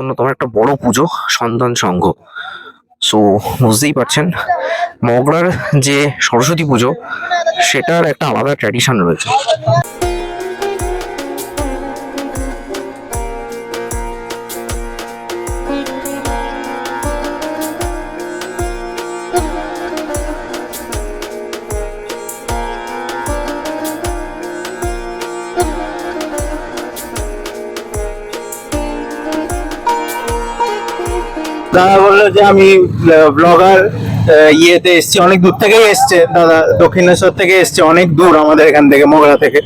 অন্যতম একটা বড় পুজো, সন্তান সংঘ। সো বুঝতেই পারছেন, মগরার যে সরস্বতী পুজো, সেটার একটা আলাদা ট্র্যাডিশন রয়েছে। দাদা বলল যে আমি ব্লগার ইয়েতে এসছি অনেক দূর থেকেই এসছে। দাদা দক্ষিণেশ্বর থেকে এসছে অনেক দূর আমাদের এখান থেকে মোগরা থেকে।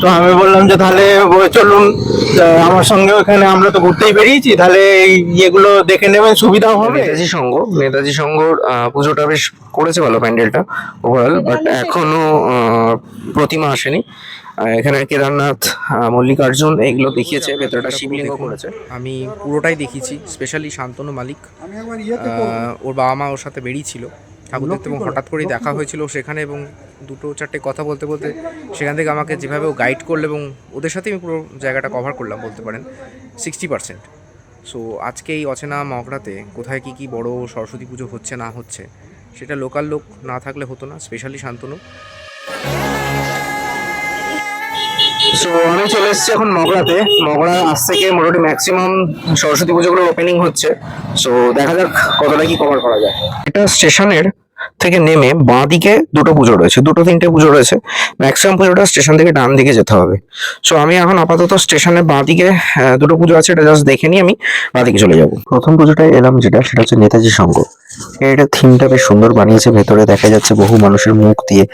তো আমি বললাম যে তাহলে চলুন আমার সঙ্গে ওখানে আমরা তো ঘুরতেই বেরিয়েছি তাহলে এই ইয়েগুলো দেখে নেবেন সুবিধাও হবে। নেতাজি সংঘ নেতাজি আহ, পুজোটা বেশ করেছে ভালো প্যান্ডেলটা ওভারঅল বাট এখনও প্রতিমা আসেনি। এখানে কেদারনাথ মল্লিকার্জুন এগুলো দেখিয়েছে ভেতরটা শিবলিঙ্গ করেছে। আমি পুরোটাই দেখিয়েছি স্পেশালি শান্তনু মালিক। ওর বাবা মা ওর সাথে বেরিয়েছিল। ঠাকুর দেখতে এবং হঠাৎ করেই দেখা হয়েছিল সেখানে এবং দুটো চারটে কথা বলতে বলতে সেখান থেকে আমাকে যেভাবে ও গাইড করল এবং ওদের সাথে আমি পুরো জায়গাটা কভার করলাম বলতে পারেন সিক্সটি পার্সেন্ট সো আজকে এই অচেনা মগরাতে কোথায় কি কি বড় সরস্বতী পুজো হচ্ছে না হচ্ছে সেটা লোকাল লোক না থাকলে হতো না স্পেশালি শান্তনু। সো আমি চলে এসেছি এখন মগড়াতে মগড়া আজ থেকে মোটামুটি ম্যাক্সিমাম সরস্বতী পুজোগুলো ওপেনিং হচ্ছে। সো দেখা যাক কতটা কি কভার করা যায়। এটা স্টেশনের থেকে নেমে বাঁ দিকে দুটো পুজো রয়েছে, দুটো তিনটে পুজো রয়েছে। ম্যাক্সিমাম পুজোটা স্টেশন থেকে ডান দিকে যেতে হবে। সো আমি এখন আপাতত স্টেশনে বাঁ দিকে দুটো পুজো আছে, এটা জাস্ট দেখে নিয়ে আমি বাঁ দিকে চলে যাব। প্রথম পুজোটায় এলাম যেটা, সেটা হচ্ছে নেতাজি সংঘ। এটা থিমটা বেশ সুন্দর বানিয়েছে, ভেতরে দেখা যাচ্ছে বহু মানুষের মুখ দিয়ে।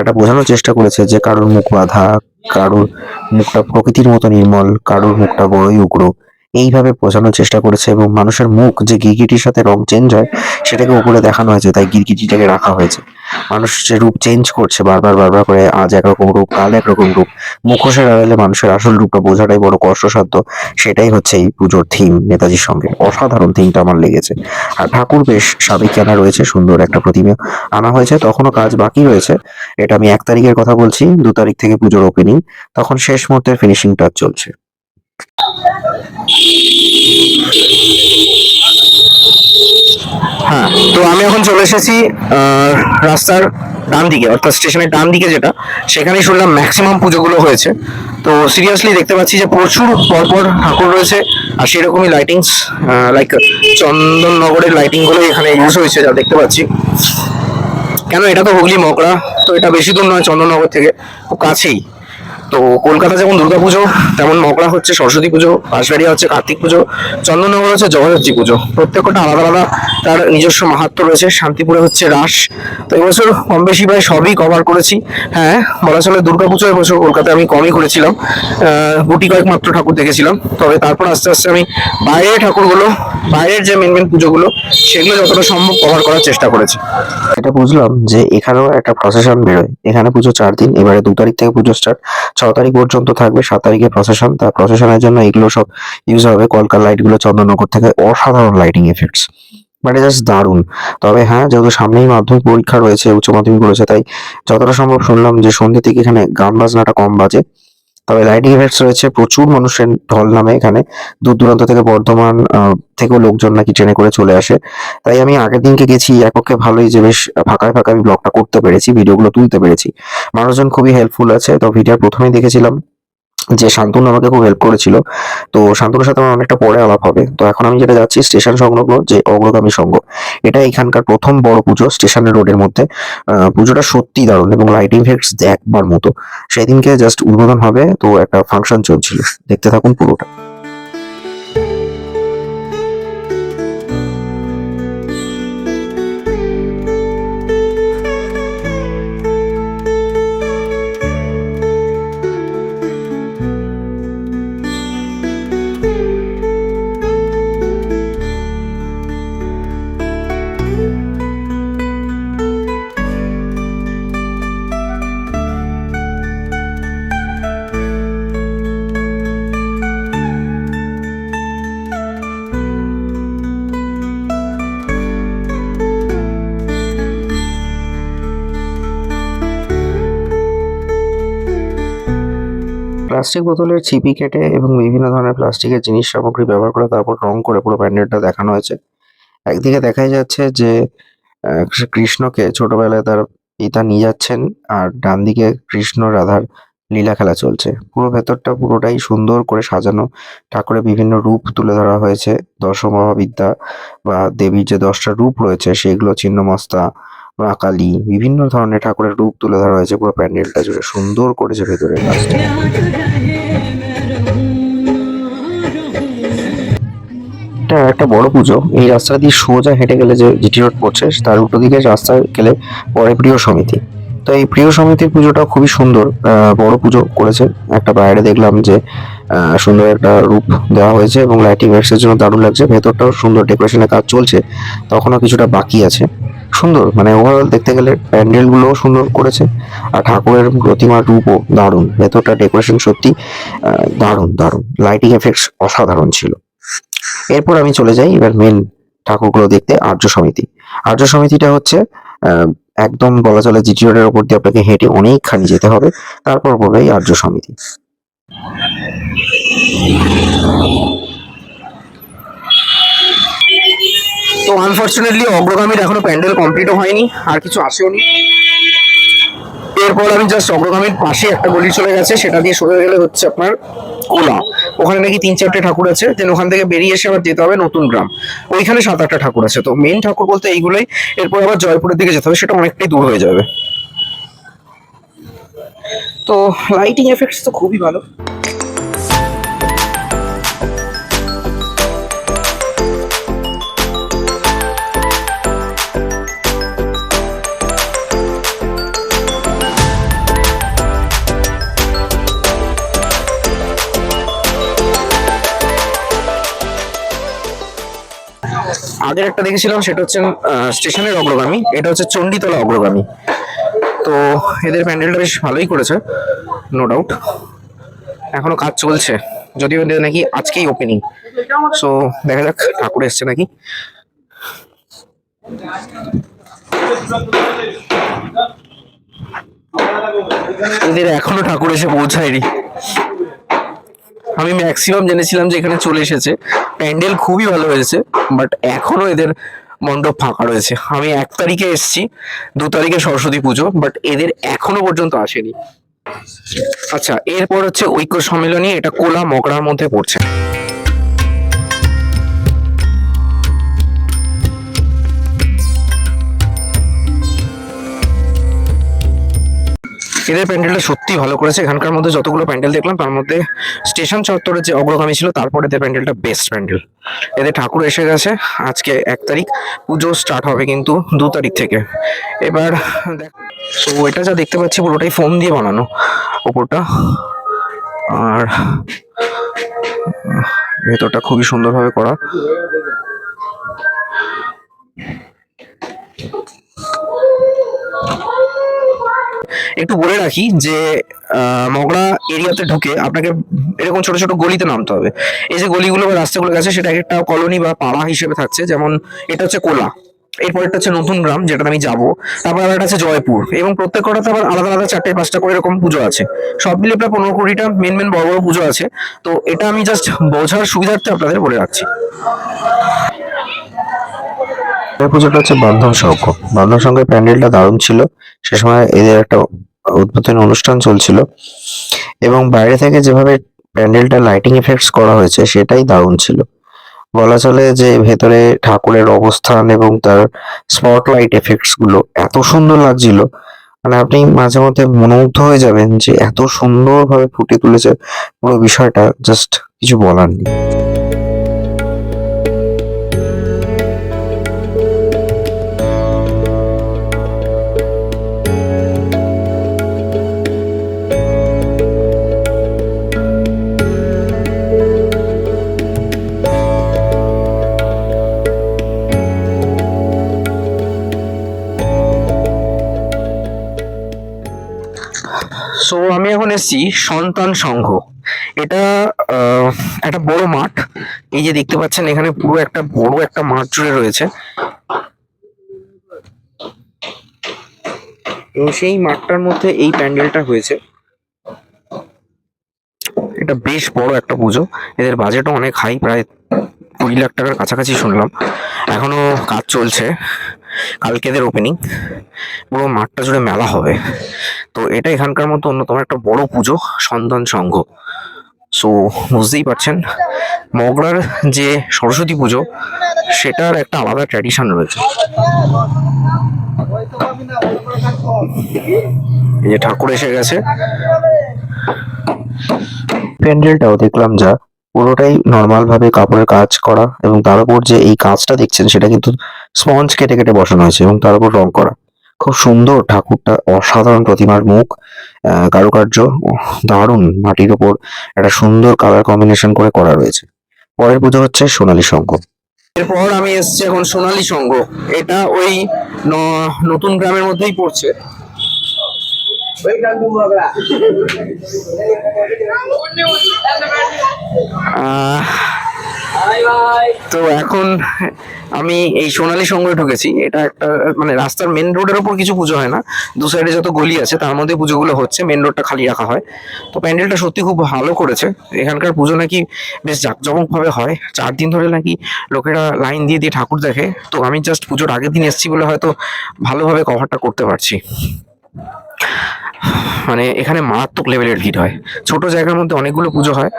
এটা বোঝানোর চেষ্টা করেছে যে কারোর মুখ বাধা, কারোর মুখটা প্রকৃতির মতো নির্মল, কারোর মুখটা বড়ই উগ্র। এইভাবে বোঝানোর চেষ্টা করেছে এবং মানুষের মুখ যে গিরগিটির সাথে রং চেঞ্জ হয়, সেটাকে উপরে দেখানো হয়েছে, তাই গিরগিটিটাকে রাখা হয়েছে। মানুষ যে রূপ চেঞ্জ করছে, বারবার বারবার করে আজ একরকম রূপ, কাল একরকম রূপ, মুখোশের আড়ালে মানুষের আসল রূপটা বোঝাটাই বড় কষ্টসাধ্য। সেটাই হচ্ছে এই পুজোর থিম নেতাজির সঙ্গে। অসাধারণ থিমটা আমার লেগেছে। আর ঠাকুর বেশ সাবেক সাবেকিয়ানা রয়েছে, সুন্দর একটা প্রতিমা আনা হয়েছে, তখনও কাজ বাকি রয়েছে। এটা আমি এক তারিখের কথা বলছি, দু তারিখ থেকে পুজোর ওপেনিং তখন শেষ মুহূর্তের ফিনিশিং টাচ চলছে। হ্যাঁ তো আমি এখন চলে এসেছি রাস্তার ডান দিকে, অর্থাৎ স্টেশনের ডান দিকে যেটা, সেখানেই শুনলাম ম্যাক্সিমাম পুজোগুলো হয়েছে। তো সিরিয়াসলি দেখতে পাচ্ছি যে প্রচুর পরপর ঠাকুর রয়েছে, আর সেরকমই লাইটিংস লাইক চন্দননগরের লাইটিংগুলো এখানে ইউজ হয়েছে, যা দেখতে পাচ্ছি। কেন, এটা তো হুগলি মকড়া তো এটা বেশি দূর নয়, চন্দননগর থেকে, খুব কাছেই। তো কলকাতা যেমন দুর্গাপুজো তেমন মকড়া হচ্ছে সরস্বতী পুজো, বাঁশবাড়িয়া হচ্ছে কার্তিক পুজো, চন্দননগর হচ্ছে জগদ্ধাত্রী পুজো। প্রত্যেকটা আলাদা আলাদা তার নিজস্ব মাহাত্ম্য রয়েছে। শান্তিপুরে হচ্ছে রাস। তো এবছর কম বেশি প্রায় সবই কভার করেছি। হ্যাঁ বলা চলে দুর্গা পুজো এবছর কলকাতায় আমি কমই করেছিলাম। গুটি কয়েক মাত্র ঠাকুর দেখেছিলাম। তবে তারপর আস্তে আস্তে আমি বাইরের ঠাকুরগুলো, বাইরের যে মেন মেন পুজোগুলো, সেগুলো যতটা সম্ভব কভার করার চেষ্টা করেছি। এটা বুঝলাম যে এখানেও একটা প্রসেশন বেরোয়। এখানে পুজো চার দিন, এবারে দু তারিখ থেকে পুজো স্টার্ট ছ তারিখ পর্যন্ত থাকবে, সাত তারিখে প্রসেশন তার প্রসেশনের জন্য এগুলো সব ইউজ হবে। কলকার লাইটগুলো চন্দননগর থেকে অসাধারণ লাইটিং এফেক্টস মানে জাস্ট দারুণ। তবে হ্যাঁ যেহেতু সামনেই মাধ্যমিক পরীক্ষা রয়েছে, উচ্চ মাধ্যমিক রয়েছে তাই যতটা সম্ভব শুনলাম যে সন্ধ্যে থেকে এখানে গান বাজনাটা কম বাজে। তবে লাইটিং ইভেন্টস রয়েছে, প্রচুর মানুষের ঢল নামে এখানে। দূর দূরান্ত থেকে বর্ধমান থেকেও লোকজন নাকি ট্রেনে করে চলে আসে। তাই আমি আগের দিনকে গেছি একক্ষে ভালোই যে বেশ ফাঁকায় ফাঁকা আমি ব্লগটা করতে পেরেছি ভিডিওগুলো তুলতে পেরেছি। মানুষজন খুবই হেল্পফুল আছে, তো ভিডিও প্রথমেই দেখেছিলাম। যে শান্তনু আমাকে খুব হেল্প করেছিল। তো শান্তনুর সাথে আমার অনেকটা পরে আলাপ হবে। তো এখন আমি যেটা যাচ্ছি, স্টেশন সংলগ্ন যে অগ্রগামী সংঘ, এটা এখানকার প্রথম বড় পুজো স্টেশনের রোডের মধ্যে। পুজোটা সত্যি দারুণ এবং লাইটিং ইফেক্টস একবার মতো। সেদিনকে জাস্ট উদ্বোধন হবে, তো একটা ফাংশন চলছিল। দেখতে থাকুন পুরোটা। প্লাস্টিক বোতলের ছিপি কেটে এবং বিভিন্ন ধরনের প্লাস্টিকের জিনিস সামগ্রী ব্যবহার করে তারপর রং করে পুরো প্যান্ডেলটা দেখানো হয়েছে। একদিকে দেখাই যাচ্ছে যে কৃষ্ণকে ছোটবেলায় তার পিতা নিয়ে যাচ্ছেন আর ডান দিকে কৃষ্ণ, রাধার লীলা খেলা চলছে। পুরো ভেতরটা পুরোটাই সুন্দর করে সাজানো। ঠাকুরের বিভিন্ন রূপ তুলে ধরা হয়েছে। দশ মহাবিদ্যা বা দেবীর যে দশটা রূপ রয়েছে সেগুলো ছিন্নমস্তা মা কালী বিভিন্ন ধরনের ঠাকুরের রূপ তুলে ধরা হয়েছে পুরো প্যান্ডেলটা জুড়ে। সুন্দর করেছে ভেতরের কাজটা। এটা একটা বড় পুজো। এই রাস্তা দিয়ে সোজা হেঁটে গেলে যে জিটি রোড পড়ছে, তার উল্টো দিকে রাস্তা গেলে পরে প্রিয় সমিতি। তো এই প্রিয় সমিতির পুজোটা খুবই সুন্দর বড় পুজো করেছে। একটা বাইরে দেখলাম যে সুন্দর একটা রূপ দেওয়া হয়েছে এবং লাইটিং এর জন্য দারুণ লাগছে। ভেতরটাও সুন্দর ডেকোরেশনের কাজ চলছে, তখনও কিছুটা বাকি আছে। সুন্দর মানে ওভারঅল দেখতে গেলে প্যান্ডেলগুলোও সুন্দর করেছে। আর ঠাকুরের প্রতিমার রূপও দারুণ, ভেতরটা ডেকোরেশন সত্যি দারুণ দারুণ। লাইটিং এফেক্টস অসাধারণ ছিল। এরপর আমি চলে যাই এবার মেন ঠাকুরগুলো দেখতে, আর্য সমিতি। আর্য সমিতিটা হচ্ছে একদম বলা চলে জিটি রোডের উপর দিয়ে আপনাকে হেঁটে অনেকখানি যেতে হবে, তারপর পড়বে আর্য সমিতি। তো আনফর্চুনেটলি অগ্রগামীর এখনও প্যান্ডেল কমপ্লিটও হয়নি, আর কিছু আসেও নি। এরপর আমি জাস্ট অগ্রগামীর পাশে একটা গলি চলে গেছে, সেটা দিয়ে সরে গেলে হচ্ছে আপনার কোলা ওখানে নাকি তিন চারটে ঠাকুর আছে দেন ওখান থেকে বেরিয়ে এসে আবার যেতে হবে নতুন গ্রাম। ওইখানে সাত আটটা ঠাকুর আছে। তো মেন ঠাকুর বলতে এইগুলোই। এরপর আবার জয়পুরের দিকে যেতে হবে, সেটা অনেকটাই দূর হয়ে যাবে। তো লাইটিং এফেক্টস তো খুবই ভালো। আগের একটা দেখেছিলাম, সেটা হচ্ছে স্টেশনের অগ্রগামী, এটা হচ্ছে চণ্ডীতলা অগ্রগামী। তো এদের প্যান্ডেলটা বেশ ভালোই করেছে নো ডাউট এখনও কাজ চলছে, যদিও এদের নাকি আজকেই ওপেনিং সো দেখা যাক, ঠাকুর এসছে নাকি। এদের এখনও ঠাকুর এসে পৌঁছায়নি। আমি ম্যাক্সিমাম জেনেছিলাম যে এখানে চলে এসেছে। প্যান্ডেল খুবই ভালো হয়েছে। বাট এখনও এদের মণ্ডপ ফাঁকা রয়েছে। আমি এক তারিখে এসেছি, দু তারিখে সরস্বতী পুজো বাট এদের এখনও পর্যন্ত আসেনি। আচ্ছা এরপর হচ্ছে ঐক্য সম্মেলনী, এটা কোলা মগরার মধ্যে পড়ছে। এদের প্যান্ডেলটা সত্যি ভালো করেছে। এখানকার মধ্যে যতগুলো প্যান্ডেল দেখলাম, তার মধ্যে স্টেশন চত্বরের যে অগ্রগামী ছিল, তারপরে এদের প্যান্ডেলটা বেস্ট প্যান্ডেল। এদের ঠাকুর এসে গেছে, আজকে এক তারিখ। পুজো স্টার্ট হবে কিন্তু দু তারিখ থেকে। এবার তো এটা যা দেখতে পাচ্ছি, পুরোটাই ফোম দিয়ে বানানো ওপরটা। আর ভেতরটা খুবই সুন্দরভাবে করা। একটু বলে রাখি যে মগড়া এরিয়াতে ঢুকে আপনাকে এরকম ছোট ছোট গলিতে নামতে হবে। এই যে গলিগুলো বা রাস্তাগুলো গেছে, সেটা একটা কলোনি বা পাড়া হিসেবে থাকছে। যেমন এটা হচ্ছে কোলা, এরপর একটা হচ্ছে নতুন গ্রাম যেটা আমি যাব। তারপর আবার আছে জয়পুর, এবং প্রত্যেক কটাতে আবার আলাদা আলাদা চারটে পাঁচটা করে এরকম পুজো আছে। সব মিলে প্রায় পনেরো কুড়িটা মেন মেন বড় বড় পুজো আছে। তো এটা আমি জাস্ট বোঝার সুবিধার্থে আপনাদের বলে রাখছি। এই পুজোটা হচ্ছে বান্ধব সংঘ। বান্ধব সংঘের প্যান্ডেলটা দারুণ ছিল। সে সময় এদের একটা উদ্বোধনী অনুষ্ঠান চলছিল। এবং বাইরে থেকে যেভাবে প্যান্ডেলটা লাইটিং এফেক্টস করা হয়েছে, সেটাই দারুণ ছিল। বলা চলে যে ভেতরে ঠাকুরের অবস্থান এবং তার স্পটলাইট এফেক্টসগুলো এত সুন্দর লাগছিল। মানে আপনি মাঝে মধ্যে মনোমুগ্ধ হয়ে যাবেন যে এত সুন্দরভাবে ফুটে তুলেছে পুরো বিষয়টা জাস্ট কিছু বলার নেই। এসেছি সন্তান সংঘ। এটা একটা বড় মাঠ। এই যে দেখতে পাচ্ছেন, এখানে পুরো একটা বড় একটা মাঠ জুড়ে রয়েছে। সেই মাঠটার মধ্যে এই প্যান্ডেলটা হয়েছে। এটা বেশ বড় একটা পুজো। এদের বাজেটও অনেক হাই প্রায় কুড়ি লাখ টাকার কাছাকাছি শুনলাম। এখনও কাজ চলছে। কালকে এদের ওপেনিং পুরো মাঠটা জুড়ে মেলা হবে। তো এটা এখানকার মতো অন্যতম একটা বড় পুজো, সন্তান সংঘ। সো বুঝতেই পারছেন, মগরার যে সরস্বতী পুজো, সেটার একটা আলাদা ট্র্যাডিশন রয়েছে। এই যে ঠাকুর এসে গেছে। প্যান্ডেলটাও দেখলাম যা। পুরোটাই নর্মাল ভাবে কাপড়ের কাজ করা এবং তার উপর যে এই কাজটা দেখছেন সেটা কিন্তু স্পঞ্জ কেটে কেটে বসানো হয়েছে এবং তার উপর রং করা। খুব সুন্দর ঠাকুরটা, অসাধারণ প্রতিমার মুখ কারুকার্য, দারুণ মাটির ওপর একটা সুন্দর কালার কম্বিনেশন করে করা রয়েছে। পরের পুজো হচ্ছে সোনালী সংঘ। এরপর আমি এসছি এখন সোনালী সংঘ। এটা ওই নতুন গ্রামের মধ্যেই পড়ছে। তো এখন আমি এই সোনালী সংঘে ঢুকেছি। এটা একটা মানে রাস্তার মেন রোডের ওপর কিছু পুজো হয় না। দু সাইডে যত গলি আছে, তার মধ্যে পুজোগুলো হচ্ছে মেন রোডটা খালি রাখা হয়। তো প্যান্ডেলটা সত্যি খুব ভালো করেছে। এখানকার পুজো নাকি বেশ জাঁকজমক ভাবে হয়। চার দিন ধরে নাকি লোকেরা লাইন দিয়ে দিয়ে ঠাকুর দেখে। তো আমি জাস্ট পুজোর আগের দিন এসেছি বলে হয়তো ভালোভাবে কভারটা করতে পারছি। মানে এখানে মারাত্মক লেভেলের ভিড় হয়। ছোট জায়গার মধ্যে অনেকগুলো পুজো হয়।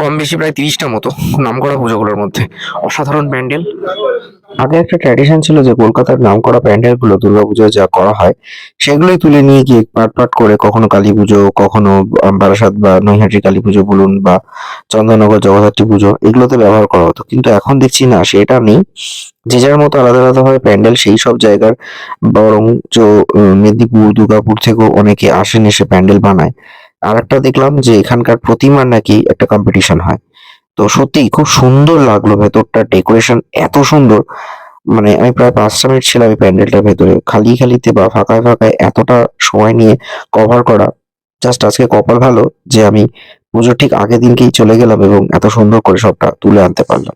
কম বেশি প্রায় তিরিশটা মতো নামকরা পুজোগুলোর মধ্যে। অসাধারণ প্যান্ডেল। আগে একটা ট্র্যাডিশন ছিল যে কলকাতার নামকরা প্যান্ডেলগুলো দুর্গাপুজোয় যা করা হয়, সেগুলোই তুলে নিয়ে গিয়ে পাট পাট করে কখনো কালী পুজো, কখনো বারাসাত বা নৈহাটি কালী পুজো বলুন বা চন্দননগর জগদ্ধাত্রী পুজো, এগুলোতে ব্যবহার করা হতো। কিন্তু এখন দেখছি না, সেটা নেই। যে যার মতো আলাদা আলাদা ভাবে প্যান্ডেল, সেই সব জায়গার বরং মেদিনীপুর, দুর্গাপুর থেকেও অনেকে আসেন এসে প্যান্ডেল বানায়। আর একটা দেখলাম যে এখানকার প্রতিমার নাকি একটা কম্পিটিশন হয়। তো সত্যি খুব সুন্দর লাগল ভেতরটা ডেকোরেশন এত সুন্দর। মানে আমি প্রায় পাঁচটা মিনিট ছিলাম এই প্যান্ডেলটার ভেতরে। খালি খালিতে বা ফাঁকায় ফাঁকায় এতটা সময় নিয়ে কভার করা। জাস্ট আজকে কপাল ভালো যে আমি পুজোর ঠিক আগের দিনকেই চলে গেলাম এবং এত সুন্দর করে সবটা তুলে আনতে পারলাম।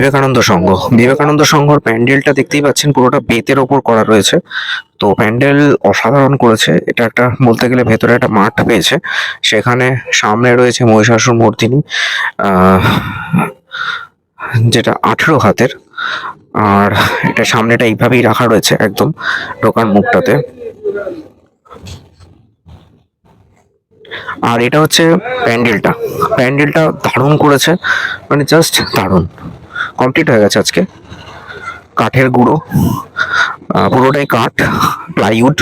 বিবেকানন্দ সংঘ। বিবেকানন্দ সংঘর প্যান্ডেলটা দেখতেই পাচ্ছেন পুরোটা বেতের ওপর করা রয়েছে। তো প্যান্ডেল অসাধারণ করেছে। এটা একটা বলতে গেলে ভেতরে একটা মাঠ পেয়েছে। সেখানে সামনে রয়েছে মহিষাসুর মূর্তিনি আহ, যেটা আঠেরো হাতের। আর এটা সামনেটা এইভাবেই রাখা রয়েছে একদম ঢোকার মুখটাতে। আর এটা হচ্ছে প্যান্ডেলটা। প্যান্ডেলটা দারুণ করেছে মানে জাস্ট দারুণ। কমপ্লিট হয়ে গেছে আজকে। কাঠের গুঁড়ো পুরোটাই কাঠ প্লাইউড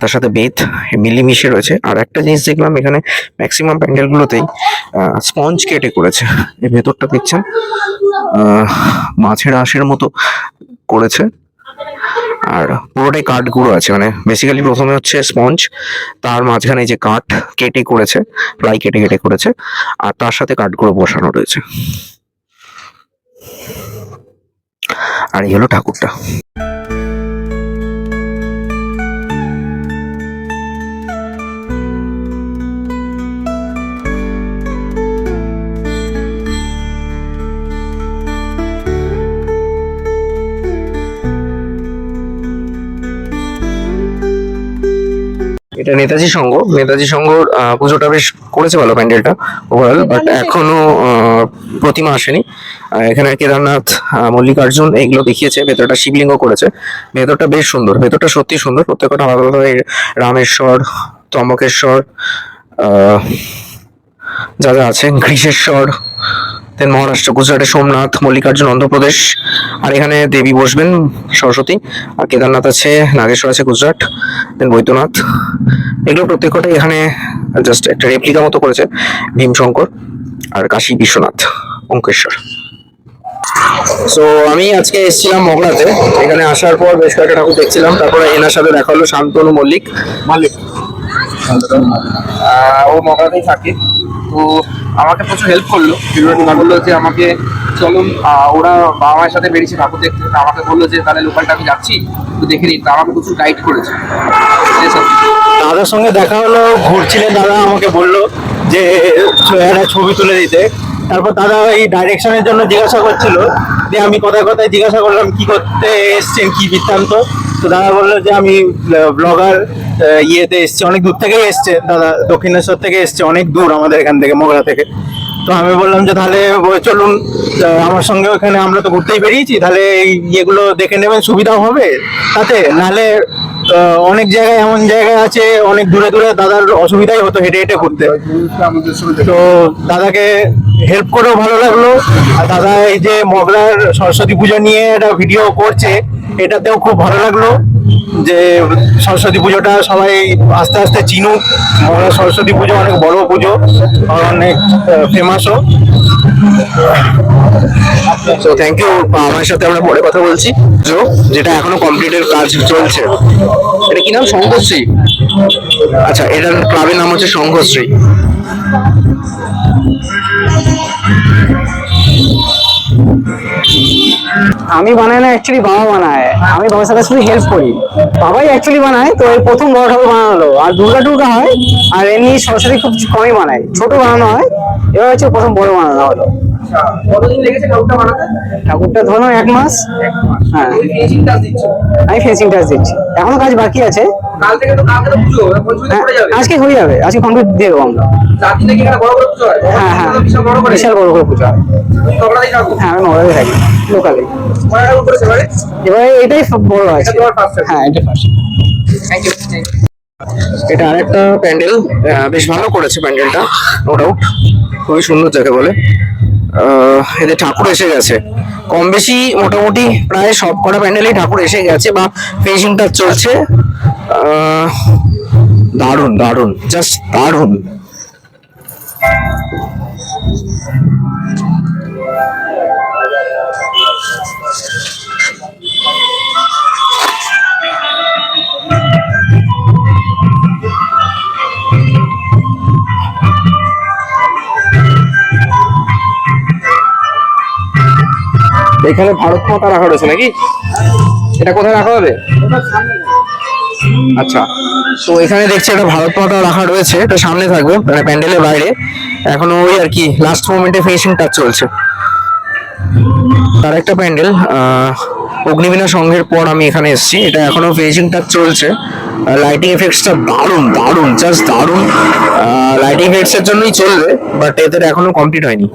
তার সাথে বেত, মিলিমিশে রয়েছে। আর একটা জিনিস দেখলাম, এখানে ম্যাক্সিমাম প্যান্ডেলগুলোতেই স্পঞ্জ কেটে করেছে। এই ভেতরটা দেখছেন মাছের আঁশের মতো করেছে। আর পুরোটাই কাঠ গুঁড়ো আছে মানে বেসিক্যালি প্রথমে হচ্ছে স্পঞ্জ তার মাঝখানে যে কাঠ কেটে করেছে প্লাই কেটে কেটে করেছে, আর তার সাথে কাঠগুলো বসানো রয়েছে। আর এই হলো ঠাকুরটা। এটা নেতাজি সংঘ। নেতাজি সংঘ পুজোটা বেশ করেছে ভালো প্যান্ডেলটা ওভারঅল বাট এখনও প্রতিমা আসেনি। এখানে কেদারনাথ মল্লিকার্জুন এগুলো দেখিয়েছে ভেতরটা শিবলিঙ্গ করেছে। ভেতরটা বেশ সুন্দর ভেতরটা সত্যি সুন্দর প্রত্যেকটা আলাদা আলাদা রামেশ্বর ত্রম্বকেশ্বর আহ, যা যা আছে ঘৃষেশ্বর দেন মহারাষ্ট্র গুজরাটে সোমনাথ মল্লিকার্জুন অন্ধ্রপ্রদেশ আর এখানে দেবী বসবেন সরস্বতী আর কেদারনাথ আছে নাগেশ্বর আছে গুজরাট দেন বৈদ্যনাথ। এগুলো প্রত্যেকটাই এখানে জাস্ট একটা রেপ্লিকা মতো করেছে ভীমশঙ্কর আর কাশী বিশ্বনাথ অঙ্কেশ্বর। সো আমি আজকে এসেছিলাম মগরাতে এখানে আসার পর বেশ কয়েকটা ঠাকুর দেখছিলাম তারপরে এনার সাথে দেখা হলো শান্তনু মল্লিক। মালিক ও মগরাতেই থাকে। তো আমাকে প্রচুর হেল্প করল। বলল যে, আমাকে চলুন ওরা বাবা মায়ের সাথে বেরিয়েছে ঠাকুর দেখতে। আমাকে বলল যে, তাহলে লোকালটা আমি যাচ্ছি তো দেখে নিই। তারা আমাকে প্রচুর গাইড করেছে। দাদার সঙ্গে দেখা হলো, ঘুরছিলেন দাদা আমাকে বলল যে ছবি তুলে দিতে। তারপর দাদা এই ডাইরেকশনের জন্য জিজ্ঞাসা করছিল, যে, আমি কথায় কথায় জিজ্ঞাসা করলাম, কি করতে এসছেন, কি বৃত্তান্ত? তো দাদা বলল যে আমি ব্লগার ইয়েতে এসছি, অনেক দূর থেকেই এসছে। দাদা দক্ষিণেশ্বর থেকে এসছে, অনেক দূর আমাদের এখান থেকে, মগরা থেকে। তো আমি বললাম যে তাহলে চলুন আমার সঙ্গে ওখানে আমরা তো ঘুরতেই বেরিয়েছি, তাহলে ইয়েগুলো দেখে নেবেন, সুবিধাও হবে তাতে। নাহলে অনেক জায়গায় এমন জায়গায় আছে, অনেক দূরে দূরে দাদার অসুবিধাই হতো হেঁটে হেঁটে ঘুরতে। তো দাদাকে হেল্প করেও ভালো লাগল। আর দাদা এই যে মগরার সরস্বতী পুজো নিয়ে একটা ভিডিও করছে এটাতেও খুব ভালো লাগল যে সরস্বতী পুজোটা সবাই আস্তে আস্তে চিনুক। সরস্বতী পুজো অনেক বড় পুজো, অনেক ফেমাসও তো থ্যাংক ইউ আমার সাথে আমরা পরে কথা বলছি। জো যেটা এখনও কমপ্লিটের কাজ চলছে। এটা কি নাম? সংঘশ্রী আচ্ছা এটার ক্লাবের নাম হচ্ছে সংঘশ্রী আমি বানাই না অ্যাকচুয়ালি বাবা বানায়। আমি বাবার সাথে শুধু হেল্প করি। বাবাই অ্যাকচুয়ালি বানায়, তো এই প্রথম বড় ঠাকুর বানালো। আর দুর্গা টুর্গা হয়, আর এমনি সরাসরি খুব কমই বানায়। ছোট বানানো হয়, এবার হচ্ছে প্রথম বড় বানানো হলো। কতদিন লেগেছে ঠাকুরটা বানাতে? ঠাকুরটা ধরো এক মাস। হ্যাঁ। আমি ফেন্সিং টাচ দিচ্ছি। এখনও কাজ বাকি আছে। কাল থেকে তো কালকে তো পুজো পড়ে যাবে। আজকে হয়ে যাবে। আজকে কমপ্লিট দিয়ে দেবো আমরা। এখানে বড় পুজো হয়? হ্যাঁ হ্যাঁ। বিশাল বড় করে বিশাল বড় করে পুজো হয়। তুমি থাকো। হ্যাঁ আমি লোকালে এবারে এটাই বড় আছে। এটা তোমার ফার্স্ট হ্যাঁ এটা ফার্স্ট থ্যাংক ইউ এটা আরেকটা প্যান্ডেল। বেশ ভালো করেছে প্যান্ডেলটা নো ডাউট খুবই সুন্দর যাকে বলে। এদের ঠাকুর এসে গেছে। কম বেশি মোটামুটি প্রায় সব কটা প্যান্ডেলেই ঠাকুর এসে গেছে বা ফিনিশিংটা চলছে। দারুণ দারুণ জাস্ট দারুণ। এখানে ভারত মাতা রাখা রয়েছে নাকি? এটা কোথায় রাখা হবে? আচ্ছা তো এখানে দেখছি একটা ভারত মাতা রাখা রয়েছে, এটা সামনে থাকবে মানে প্যান্ডেলের বাইরে। এখনও ওই আর কি লাস্ট মোমেন্টে ফিনিশিং টাচ চলছে। তার একটা প্যান্ডেল অগ্নিবীণা সংঘের পর আমি এখানে এসেছি, এটা এখনও ফিনিশিং টাচ চলছে। লাইটিং এফেক্টসটা দারুণ দারুণ জাস্ট দারুণ। লাইটিং এফেক্টসের জন্যই চলবে বাট এদের এখনও কমপ্লিট হয়নি।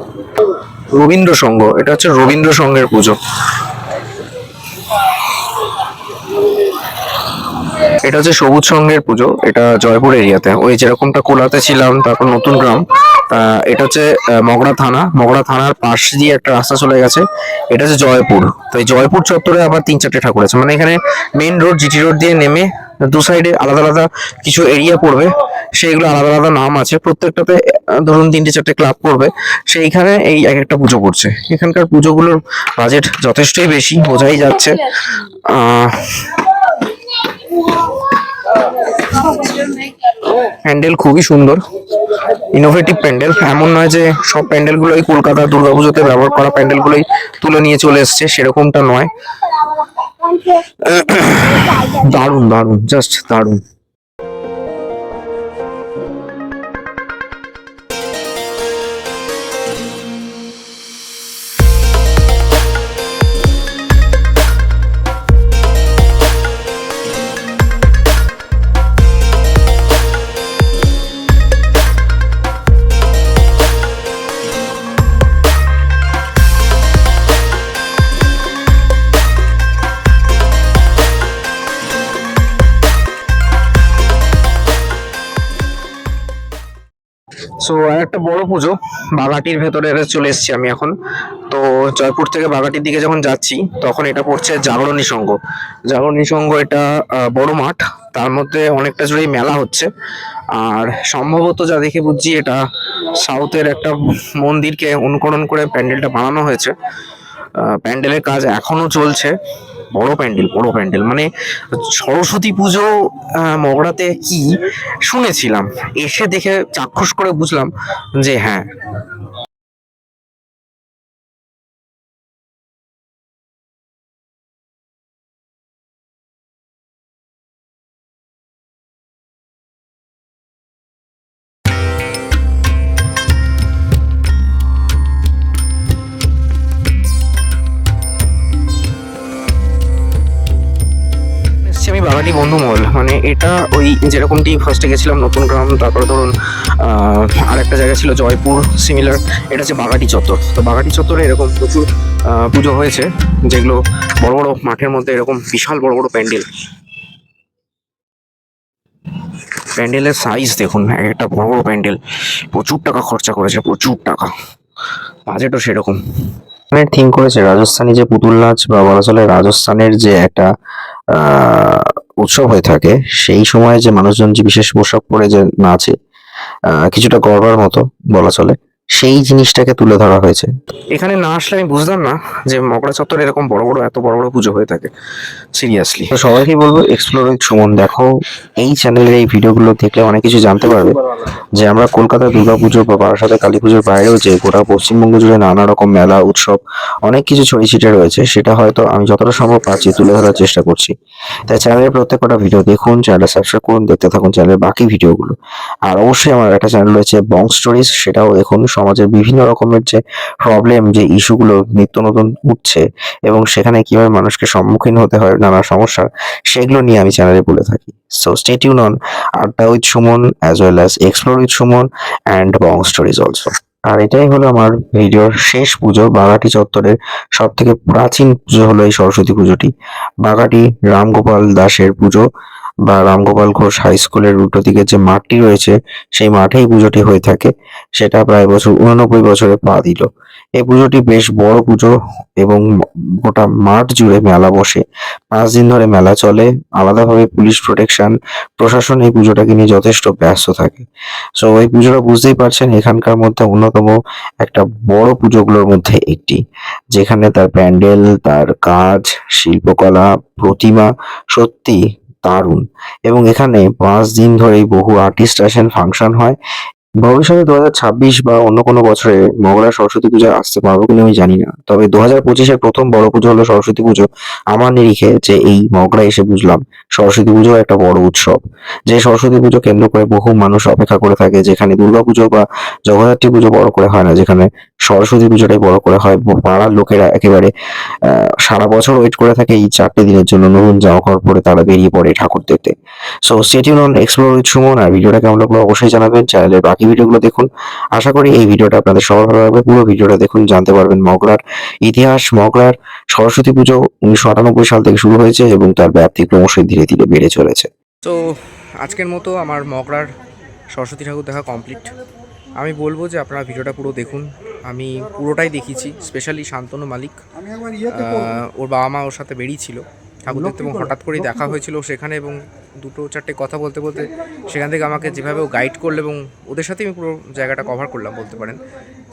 রবীন্দ্র সংঘ এটা হচ্ছে রবীন্দ্র সংঘের পুজো। এটা হচ্ছে সবুজ সংঘের পুজো, এটা জয়পুর এরিয়াতে। ওই যেরকমটা কোলাতে ছিলাম, তারপর নতুন গ্রাম এটা হচ্ছে মগড়া থানা। মগরা থানার পাশ দিয়ে একটা রাস্তা চলে গেছে। এটা হচ্ছে জয়পুর। তো এই জয়পুর চত্বরে আবার তিন চারটে ঠাকুর আছে। মানে এখানে মেন রোড জিটি রোড দিয়ে নেমে দু সাইডে আলাদা আলাদা কিছু এরিয়া পড়বে। সেইগুলো আলাদা আলাদা নাম আছে। প্রত্যেকটাতে ধরুন তিনটে চারটে ক্লাব পড়বে সেইখানে এই এক একটা পুজো পড়ছে এখানকার পুজোগুলোর বাজেট যথেষ্টই বেশি, বোঝাই যাচ্ছে। প্যান্ডেল খুবই সুন্দর। ইনোভেটিভ প্যান্ডেল। এমন নয় যে সব প্যান্ডেলগুলোই কলকাতা দুর্গাপুজোতে ব্যবহার করা প্যান্ডেলগুলোই তুলে নিয়ে চলে এসছে, সেরকমটা নয়। দারুণ দারুণ জাস্ট দারুণ। সো একটা বড় পুজো, বাঘাটির ভেতরে চলে এসেছি আমি এখন। তো জয়পুর থেকে বাঘাটির দিকে যখন যাচ্ছি, তখন এটা পড়ছে জাগরণী সংঘ জাগরণী সংঘ এটা বড় মাঠ, তার মধ্যে অনেকটা জুড়েই মেলা হচ্ছে। আর সম্ভবত যা দেখে বুঝছি, এটা সাউথের একটা মন্দিরকে অনুকরণ করে প্যান্ডেলটা বানানো হয়েছে। প্যান্ডেলের কাজ এখনও চলছে। বড় প্যান্ডেল বড় প্যান্ডেল। মানে সরস্বতী পুজো মগড়াতে কি শুনেছিলাম। এসে দেখে চাক্ষুষ করে বুঝলাম যে হ্যাঁ বাগাটি বন্ধুমহল মানে এটা ওই যেরকমটি ফার্স্টে গেছিলাম নতুন গ্রাম তারপরে ধরুন আহ, আরেকটা জায়গা ছিল জয়পুর সিমিলার এটা হচ্ছে বাগাটি চত্বর। তো বাগাটি চত্বরে এরকম প্রচুর পুজো হয়েছে যেগুলো বড় বড় মাঠের মধ্যে এরকম বিশাল বড় বড় প্যান্ডেল। প্যান্ডেলের সাইজ দেখুন এক একটা বড় বড় প্যান্ডেল। প্রচুর টাকা খরচা করেছে প্রচুর টাকা। বাজেটও সেরকম। মানে থিঙ্ক করেছে রাজস্থানী যে পুতুল নাচ বা বলা চলে রাজস্থানের যে একটা উৎসব হয়ে থাকে, সেই সময় যে মানুষজন যে বিশেষ পোশাক পরে যে নাচে কিছুটা গর্বার মতো বলা চলে। সেই জিনিসটাকে তুলে ধরা হয়েছে। এখানে না আসলে আমি বুঝতাম না যে মকড়া চত্বরে এরকম বড় বড় এত বড় বড় পুজো হয়ে থাকে। সিরিয়াসলি তো সবাইকে বলব এক্সপ্লোর সুমন। দেখো এই চ্যানেলের এই ভিডিওগুলো দেখলে অনেক কিছু জানতে পারবে যে আমরা কলকাতা দুর্গাপুজো বা বারাসাতে কালী পুজোর বাইরেও যে গোটা পশ্চিমবঙ্গ জুড়ে নানা রকম মেলা উৎসব অনেক কিছু ছড়িয়ে ছিটে রয়েছে সেটা হয়তো আমি যতটা সম্ভব পারছি তুলে ধরার চেষ্টা করছি। তাই চ্যানেলের প্রত্যেকটা ভিডিও দেখুন চ্যানেলটা সাবস্ক্রাইব করুন দেখতে থাকুন চ্যানেলের বাকি ভিডিওগুলো আর অবশ্যই আমার একটা চ্যানেল রয়েছে বং স্টোরিজ সেটাও দেখুন সমাজের বিভিন্ন রকমের যে প্রবলেম যে ইস্যুগুলো নিত্য নতুন উঠছে এবং সেখানে কীভাবে মানুষকে সম্মুখীন হতে হয়, নানা সমস্যার সেগুলো নিয়ে আমি চ্যানেলে বলে থাকি। So stay tune on Adda with Suman as well as explore with Suman and Bong stories also আর এটাই হলো আমার ভিডিওর শেষ পুজো। বাগাটি চত্বরের সব থেকে প্রাচীন পুজো হলো এই সরস্বতী পুজোটি। বাগাটি রামগোপাল দাসের পুজো। বা রামগোপাল ঘোষ হাই স্কুলের উল্টো দিকে যে মাঠটি রয়েছে, সেই মাঠেই পুজোটি হয়ে থাকে। সেটা প্রায় বছর উননব্বই বছরে পা দিল। এই পুজোটি বেশ বড় পুজো এবং গোটা মাঠ জুড়ে মেলা বসে। পাঁচ দিন ধরে মেলা চলে। আলাদাভাবে পুলিশ প্রোটেকশন প্রশাসন এই পুজোটাকে নিয়ে যথেষ্ট ব্যস্ত থাকে। সো এই পুজোটা বুঝতেই পারছেন, এখানকার মধ্যে অন্যতম একটা বড় পুজোগুলোর মধ্যে একটি। যেখানে তার প্যান্ডেল, তার কাজ, শিল্পকলা, প্রতিমা সত্যি দারুণ। এবং এখানে পাঁচ দিন ধরেই বহু আর্টিস্ট আসেন ফাংশন হয়। ভবিষ্যতে দু বা অন্য কোনো বছরে মঙ্গলা সরস্বতী পূজা আসতে পারব কিনা আমি জানি না। তবে দু হাজার পঁচিশের প্রথম বড় পুজো হলো সরস্বতী পুজো। আমার নিরিখে যে এই মগরা এসে বুঝলাম, সরস্বতী পুজো একটা বড় উৎসব। যে সরস্বতী পুজো কেন্দ্র করে বহু মানুষ অপেক্ষা করে থাকে, যেখানে দুর্গা পুজো বা জগদ্ধাত্রী পুজো বড় করে হয় না, যেখানে সরস্বতী পুজোটাই বড় করে হয়। পাড়ার লোকেরা একেবারে সারা বছর ওয়েট করে থাকে এই চারটে দিনের জন্য। নতুন জামা কাপড় পরে তারা বেরিয়ে পড়ে ঠাকুর দেখতে। So stay tune on explore with Suman আর ভিডিওটা কেমন লাগল অবশ্যই জানাবেন। চ্যানেলের বাকি ভিডিওগুলো দেখুন। আশা করি এই ভিডিওটা আপনাদের সবার ভালো লাগবে। পুরো ভিডিওটা দেখুন জানতে পারবেন মগরার ইতিহাস মগরার সরস্বতী পুজো উনিশশো আটানব্বই সাল থেকে শুরু হয়েছে এবং তার ব্যাপ্তি ক্রমশই ধীরে ধীরে বেড়ে চলেছে। তো আজকের মতো আমার মগরার সরস্বতী ঠাকুর দেখা কমপ্লিট আমি বলব যে আপনারা ভিডিওটা পুরো দেখুন। আমি পুরোটাই দেখিয়েছি স্পেশালি শান্তনু মালিক। ওর বাবা মা ওর সাথে বেরিয়েছিল। ঠাকুর দেখতে এবং হঠাৎ করেই দেখা হয়েছিল সেখানে এবং দুটো চারটে কথা বলতে বলতে সেখান থেকে আমাকে যেভাবে ও গাইড করল এবং ওদের সাথে আমি পুরো জায়গাটা কভার করলাম বলতে পারেন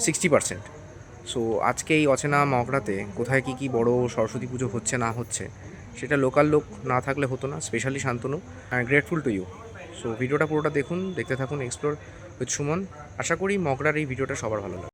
সিক্সটি পার্সেন্ট সো আজকে এই অচেনা মগরাতে কোথায় কি কি বড় সরস্বতী পুজো হচ্ছে না হচ্ছে সেটা লোকাল লোক না থাকলে হতো না specially Shantanu I grateful to you so ভিডিওটা পুরোটা দেখুন দেখতে থাকুন এক্সপ্লোর উইথ সুমন। আশা করি মগরার এই ভিডিওটা সবার ভালো লাগবে।